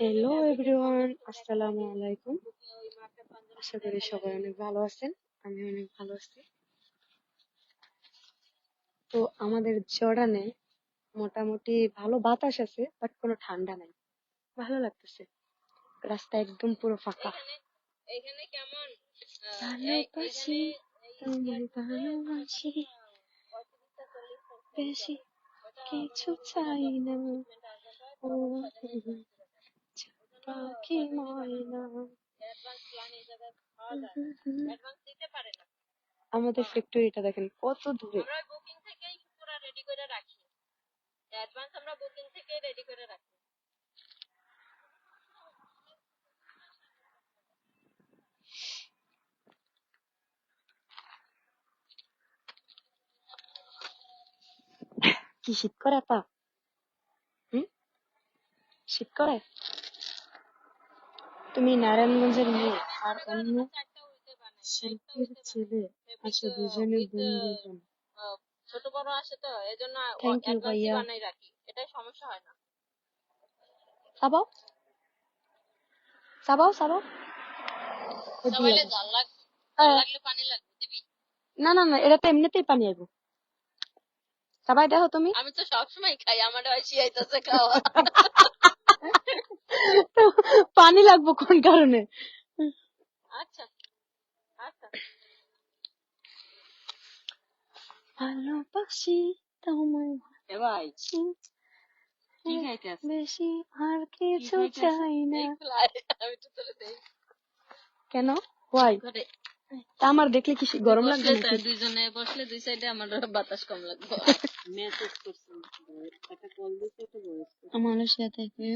Hello everyone আসসালামু আলাইকুম আশা করি সবাই অনেক ভালো আছেন আমি অনেক ভালো আছি তো আমাদের জর্ডানে মোটামুটি ভালো বাতাস আছে বাট কোনো ঠান্ডা নাই ভালো লাগতেছে রাস্তা একদম পুরো ফাঁকা এখানে কেমন ভালোবাসি এখানে তোমায় ভালোবাসি বেশি কিছু চাই না পাখি ময়না আমাদের ফ্যাক্টরিটা দেখেন কত দূরে। আমরা বুকিং থেকেই পুরো রেডি করে রাখি। অ্যাডভান্স আমরা বুকিং থেকে রেডি করে রাখি। কি শীত করে আপা? হুম? শীত করে? তুমি নারায়ণগঞ্জের মেয়ে আর অন্য শিল্পীর ছেলে আচ্ছা দুজনে বন্ধু বোন ছোট বড় আসে তো এজন্য you, অ্যাডভান্সই ভাইয়া। বানাই রাখি এটাই সমস্যা হয় না। সাবাও। সাবাও সাবাও। হ্যাঁ। লাগলে পানি লাগবে দিবি? না না না এটা তো এমনিতেই পানি আইবো। সবাই দেখো তুমি। আমি তো সবসময় খাই আমার ওই আইতাছে খাওয়া। পানি লাগবো কোন কারণে? আচ্ছা আচ্ছা। ভালোবাসি তোমায়। ভাই বেশি আর কিছু চাই না। কেন? তা আমার দেখলে কি গরম লাগবে দুইজনে বসলে দুই সাইডে আমার বাতাস কম লাগবে। মেসেজ একটা কল দিতে ভয়েস মালয়েশিয়া থেকে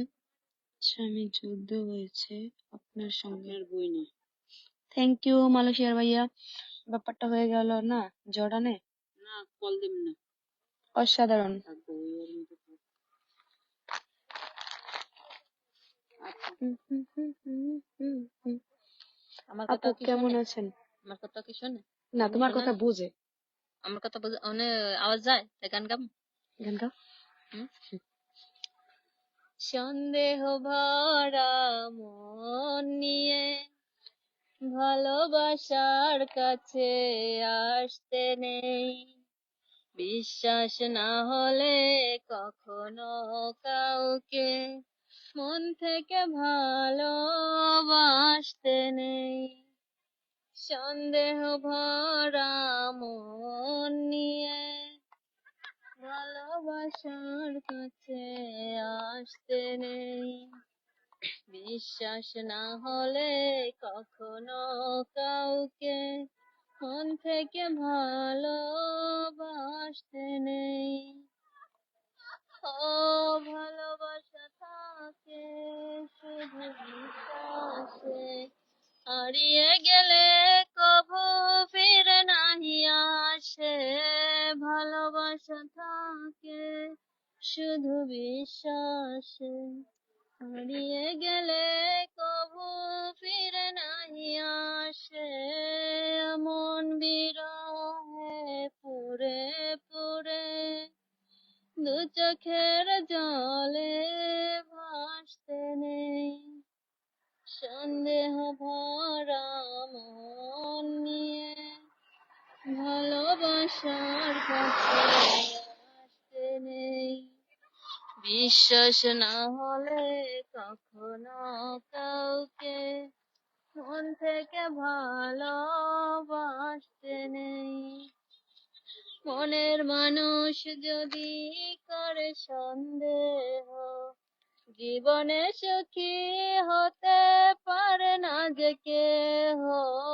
স্বামী যুদ্ধ হয়েছে আপনার সঙ্গে আপনার বই নেই। থ্যাংক ইউ মালয়েশিয়ার ভাইয়া। ব্যাপারটা হয়ে গেল না জর্ডানে? না কল দিম না। অসাধারণ। আচ্ছা। আমার কথা কেমন আছেন? আমার কথা কি শোনে? না তোমার কথা না? বুঝে। আমার কথা বুঝে মানে আওয়াজ যায় গান গাম গান গাও। সন্দেহ ভরা মন নিয়ে ভালোবাসার কাছে আসতে নেই। বিশ্বাস না হলে কখনো কাউকে মন থেকে ভালোবাসতে নেই। সন্দেহ ভরা মন নিয়ে ভালোবাসার কাছে আসতে নেই। বিশ্বাস না হলে কখনো কাউকে মন থেকে ভালোবাসতে নেই। ও ভালোবাসা থাকে, শুধু বিশ্বাসে হারিয়ে গেলে ভালোবাসা থাকে, শুধু বিশ্বাসে হারিয়ে গেলে কবু ফিরে নাহি আসে। মন বিরহে পুরে পুরে দু চোখের জলে ভাসতে নেই। সন্দেহ ভরা মন নিয়ে ভালোবাসার কাছে আসতে নেই। বিশ্বাস না হলে কখনো কাউকে মন থেকে ভালোবাসতে নেই। মনের মানুষ যদি করে সন্দেহ, জীবনে সুখী হতে পারে না যে কেহ।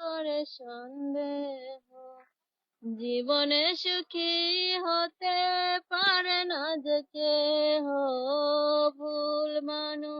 করে সন্দেহ। জীবনে সুখী হতে পারে না যে কেহ। ভুল মানুষ